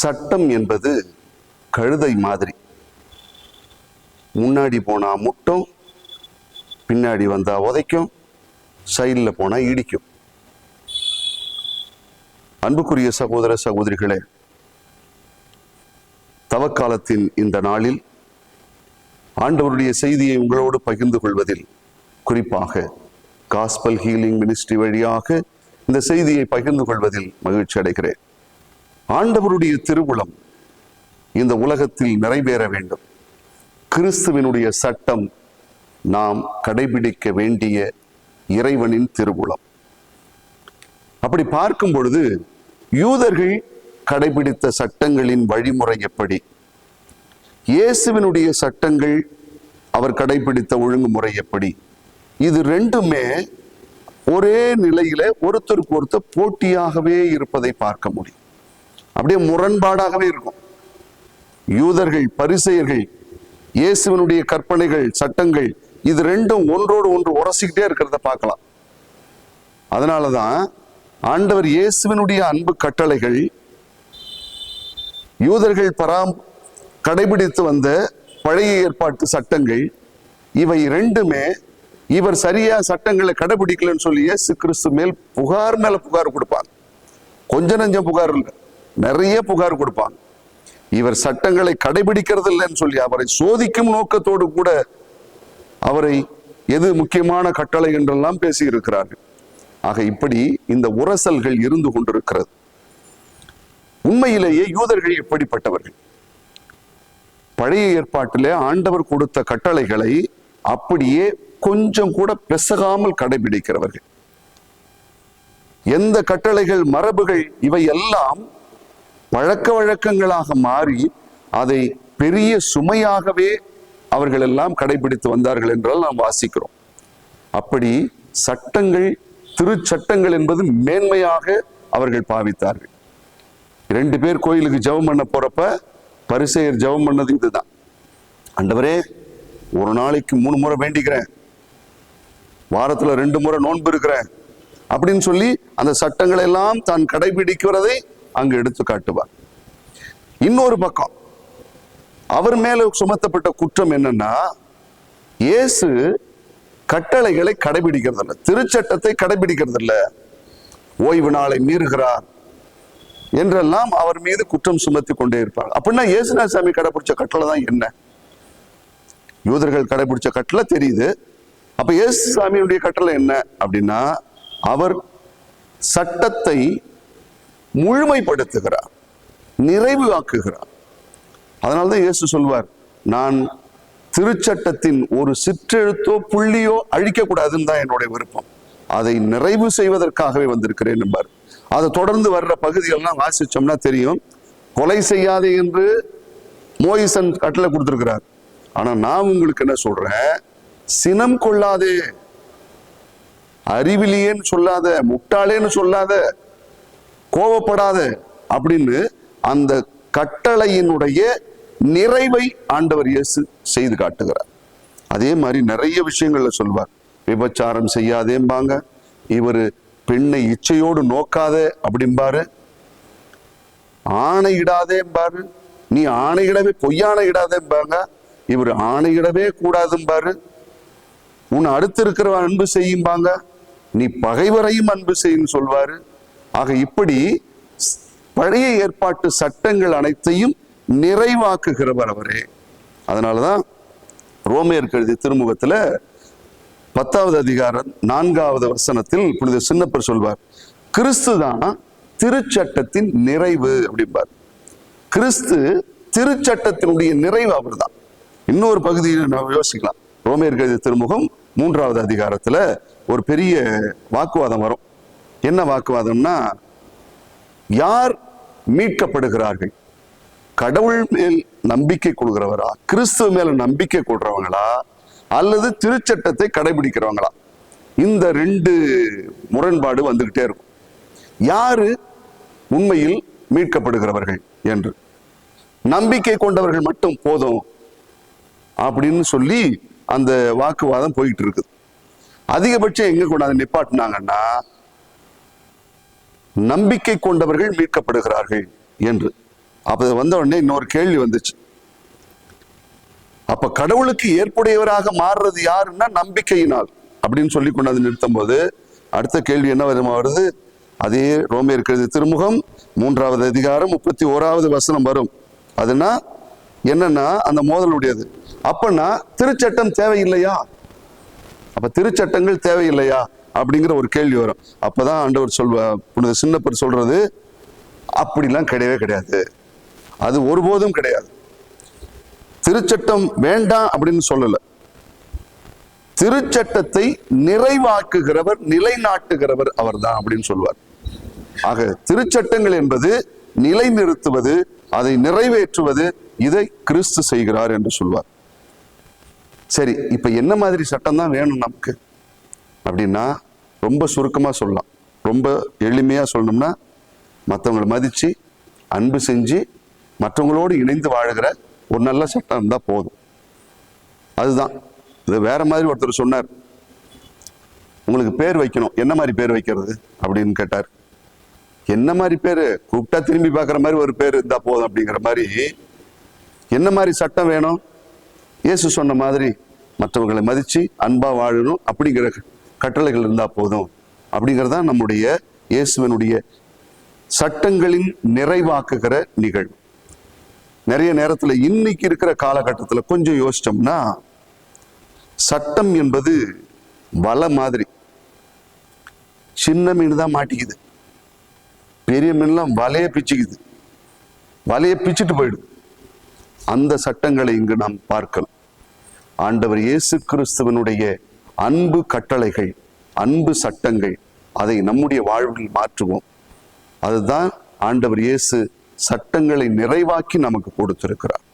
சட்டம் என்பது கழுதை மாதிரி. முன்னாடி போனா முட்டும் பின்னாடி வந்தா உதைக்கும் சைடில் போனா இடிக்கும். அன்புக்குரிய சகோதர சகோதரிகளே தவக்காலத்தின் இந்த நாளில் ஆண்டவருடைய செய்தியை உங்களோடு பகிர்ந்து கொள்வதில் குறிப்பாக காஸ்பல் ஹீலிங் மினிஸ்ட்ரி வழியாக இந்த செய்தியை பகிர்ந்து கொள்வதில் மகிழ்ச்சி அடைகிறேன். ஆண்டவருடைய திருவுளம் இந்த உலகத்தில் நிறைவேற வேண்டும். கிறிஸ்துவினுடைய சட்டம் நாம் கடைபிடிக்க வேண்டிய இறைவனின் திருவுளம். அப்படி பார்க்கும் பொழுது யூதர்கள் கடைபிடித்த சட்டங்களின் வழிமுறை எப்படி? இயேசுவினுடைய சட்டங்கள் அவர் கடைபிடித்த ஒழுங்குமுறை எப்படி? இது ரெண்டுமே ஒரே நிலையில ஒருத்தருக்கு ஒருத்தர் போட்டியாகவே இருப்பதை பார்க்க முடியும். அப்படியே முரண்பாடாகவே இருக்கும். யூதர்கள் பரிசெயர்கள் இயேசுவனுடைய கற்பனைகள் சட்டங்கள் இது ரெண்டும் ஒன்றோடு ஒன்று உரசிக்கிட்டே இருக்கிறத பார்க்கலாம். அதனாலதான் ஆண்டவர் இயேசுவனுடைய அன்பு கட்டளைகள் யூதர்கள் பராம் கடைபிடித்து வந்த பழைய ஏற்பாட்டு சட்டங்கள் இவை ரெண்டுமே இவர் சரியா சட்டங்களை கடைபிடிக்கலன்னு சொல்லி இயேசு கிறிஸ்து மேல் புகார் மேல புகார் கொடுப்பாங்க கொஞ்ச நஞ்சம் புகார் இல்லை. நிறைய புகார் கொடுப்பாங்க இவர் சட்டங்களை கடைபிடிக்கிறது இல்லைன்னு சொல்லி அவரை சோதிக்கும் நோக்கத்தோடு கூட அவரை எது முக்கியமான கட்டளை என்றெல்லாம் பேசி இருக்கிறார்கள் ஆக இப்படி இந்த உரசல்கள் இருந்து கொண்டிருக்கிறது. உண்மையிலேயே யூதர்கள் எப்படிப்பட்டவர்கள்? பழைய ஏற்பாட்டிலே ஆண்டவர் கொடுத்த கட்டளைகளை அப்படியே கொஞ்சம் கூட பெசகாமல் கடைபிடிக்கிறவர்கள். எந்த கட்டளைகள் மரபுகள் இவை எல்லாம் பழக்க வழக்கங்களாக மாறி அதை பெரிய சுமையாகவே அவர்கள் எல்லாம் கடைபிடித்து வந்தார்கள் என்றால் நாம் வாசிக்கிறோம். அப்படி சட்டங்கள் திருச்சட்டங்கள் என்பது மேன்மையாக அவர்கள் பாவித்தார்கள். ரெண்டு பேர் கோயிலுக்கு ஜெபம் பண்ண போறப்ப பரிசெயர் ஜெபம் பண்ணது இதுதான். அண்டவரே ஒரு நாளைக்கு மூணு முறை வேண்டிக்கிறேன். வாரத்தில் ரெண்டு முறை நோன்பு இருக்கிறேன். அப்படின்னு சொல்லி அந்த சட்டங்களை எல்லாம் தான் கடைபிடிக்கிறதை அங்கு எடுத்து காட்டுவார். இன்னொரு பக்கம் அவர் மேல சுமத்தப்பட்ட குற்றம் என்னன்னா இயேசு கட்டளைகளை கடைபிடிக்கிறது இல்லை திருச்சட்டத்தை கடைபிடிக்கிறது இல்லை ஓய்வு நாளை மீறுகிறார் என்றெல்லாம் அவர் மீது குற்றம் சுமத்தி கொண்டே இருப்பார். அப்படின்னா இயேசுநாத சாமி கடைபிடிச்ச கட்டளை தான் என்ன? யூதர்கள் கடைபிடிச்ச கட்டளை தெரியுது. அப்ப இயேசு சாமியுடைய கட்டளை என்ன? அப்படின்னா அவர் சட்டத்தை முழுமைப்படுத்துகிறார். நிறைவு ஆக்குகிறார் அதனால்தான் இயேசு சொல்வார் நான் திருச்சட்டத்தின் ஒரு சிற்றெழுத்தோ புள்ளியோ அழிக்கக்கூடாதுன்னு தான் என்னுடைய விருப்பம். அதை நிறைவு செய்வதற்காகவே வந்திருக்கிறேன் என்பார். அதை தொடர்ந்து வர்ற பகுதிகள்லாம் வாசிச்சோம்னா தெரியும். கொலை செய்யாதே என்று மோயிசன் கட்டளை கொடுத்துருக்கிறார். ஆனா நான் உங்களுக்கு என்ன சொல்றேன்? சினம் கொள்ளாதே. அறிவிலியேன்னு சொல்லாத முட்டாளேன்னு சொல்லாத கோவப்படாத அப்படின்னு அந்த கட்டளையினுடைய நிறைவை ஆண்டவர் இயேசு செய்து காட்டுகிறார். அதே மாதிரி நிறைய விஷயங்கள்ல சொல்வார். விபச்சாரம் செய்யாதேம்பாங்க. இவர் பெண்ணை இச்சையோடு நோக்காத அப்படிம்பாரு. ஆணையிடாதேம்பாரு நீ ஆணையிடவே பொய்யானை இடாதேம்பாங்க. இவர் ஆணையிடவே கூடாதும்பாரு. உன் அடுத்து இருக்கிறவன் அன்பு செய்யும்பாங்க. நீ பகைவரையும் அன்பு செய்யும் சொல்வாரு. ஆக இப்படி பழைய ஏற்பாட்டு சட்டங்கள் அனைத்தையும் நிறைவாக்குகிறவர் அவரே. அதனாலதான் ரோமையர் கழுதி திருமுகத்துல பத்தாவது அதிகாரம் நான்காவது வசனத்தில் புனித சின்னப்பர் சொல்வார் கிறிஸ்து தான் திருச்சட்டத்தின் நிறைவு அப்படிம்பார். கிறிஸ்து திருச்சட்டத்தினுடைய நிறைவு அவர்தான். இன்னொரு பகுதியில் நாம் யோசிக்கலாம். ரோமையர் கழுதி திருமுகம் மூன்றாவது அதிகாரத்துல ஒரு பெரிய வாக்குவாதம் வரும். என்ன வாக்குவாதம்னா யார் மீட்கப்படுகிறார்கள்? கடவுள் மேல் நம்பிக்கை கொள்கிறவரா? கிறிஸ்துவ மேல நம்பிக்கை கொள்றவங்களா? அல்லது திருச்சட்டத்தை கடைபிடிக்கிறவங்களா? இந்த ரெண்டு முரண்பாடு வந்துகிட்டே இருக்கும். யாரு உண்மையில் மீட்கப்படுகிறவர்கள் என்று? நம்பிக்கை கொண்டவர்கள் மட்டும் போதும் அப்படின்னு சொல்லி அந்த வாக்குவாதம் போயிட்டு இருக்குது. அதிகபட்சம் எங்க கொண்டாந்து நிப்பாட்டினாங்கன்னா நம்பிக்கை கொண்டவர்கள் மீட்கப்படுகிறார்கள் என்று. அப்ப வந்த உடனே இன்னொரு கேள்வி வந்துச்சு. அப்ப கடவுளுக்கு ஏற்புடையவராக மாறுறது யாருன்னா நம்பிக்கையினால் அப்படின்னு சொல்லி கொண்டாந்து நிறுத்தும் போது அடுத்த கேள்வி என்ன வருமா வருது? அதே ரோமே இருக்கிறது திருமுகம் மூன்றாவது அதிகாரம் முப்பத்தி ஓராவது வசனம் வரும். அதுனா என்னன்னா அந்த மோதலுடையது. அப்பனா திருச்சட்டம் தேவையில்லையா? அப்ப திருச்சட்டங்கள் தேவையில்லையா? அப்படிங்கிற ஒரு கேள்வி வரும். அப்பதான் ஆண்டவர் சொல்வ புனித சின்னப்பர் சொல்றது அப்படிலாம் கிடையவே கிடையாது. அது ஒருபோதும் கிடையாது. திருச்சட்டம் வேண்டாம் அப்படின்னு சொல்லல. திருச்சட்டத்தை நிறைவாக்குகிறவர் நிலைநாட்டுகிறவர் அவர்தான் அப்படின்னு சொல்வார் ஆக திருச்சட்டங்கள் என்பது நிலைநிறுத்துவது அதை நிறைவேற்றுவது இதை கிறிஸ்து செய்கிறார் என்று சொல்வார். சரி இப்ப என்ன மாதிரி சட்டம் தான் வேணும் நமக்கு? அப்படின்னா ரொம்ப சுருக்கமாக சொல்லலாம். ரொம்ப எளிமையாக சொல்லணும்னா மற்றவங்களை மதித்து அன்பு செஞ்சு மற்றவங்களோடு இணைந்து வாழுகிற ஒரு நல்ல சட்டம் இருந்தால் போதும். அதுதான். இது வேற மாதிரி ஒருத்தர் சொன்னார். உங்களுக்கு பேர் வைக்கணும். என்ன மாதிரி பேர் வைக்கிறது? அப்படின்னு கேட்டார். என்ன மாதிரி பேர்? கூப்பிட்டா திரும்பி பார்க்குற மாதிரி ஒரு பேர் இருந்தால் போதும் அப்படிங்கிற மாதிரி என்ன மாதிரி சட்டம் வேணும்? இயேசு சொன்ன மாதிரி மற்றவர்களை மதித்து அன்பாக வாழணும் அப்படிங்கிற கட்டளைகள் இருந்தால் போதும். அப்படிங்கிறது தான் நம்முடைய இயேசுவனுடைய சட்டங்களின் நிறைவாக்குகிற நிகழ்வு. நிறைய நேரத்தில் இன்னைக்கு இருக்கிற காலகட்டத்தில் கொஞ்சம் யோசிச்சோம்னா சட்டம் என்பது வலை மாதிரி. சின்ன மீன் தான் மாட்டிக்குது. பெரிய மீன்லாம் வலைய பிச்சுக்குது. வலைய பிச்சுட்டு போயிடும் அந்த சட்டங்களை இங்கு நாம் பார்க்கலாம். ஆண்டவர் இயேசு கிறிஸ்துவனுடைய அன்பு கட்டளைகள் அன்பு சட்டங்கள் அதை நம்முடைய வாழ்வில் மாற்றுவோம். அதுதான் ஆண்டவர் இயேசு சட்டங்களை நிறைவாக்கி நமக்கு கொடுத்திருக்கிறார்.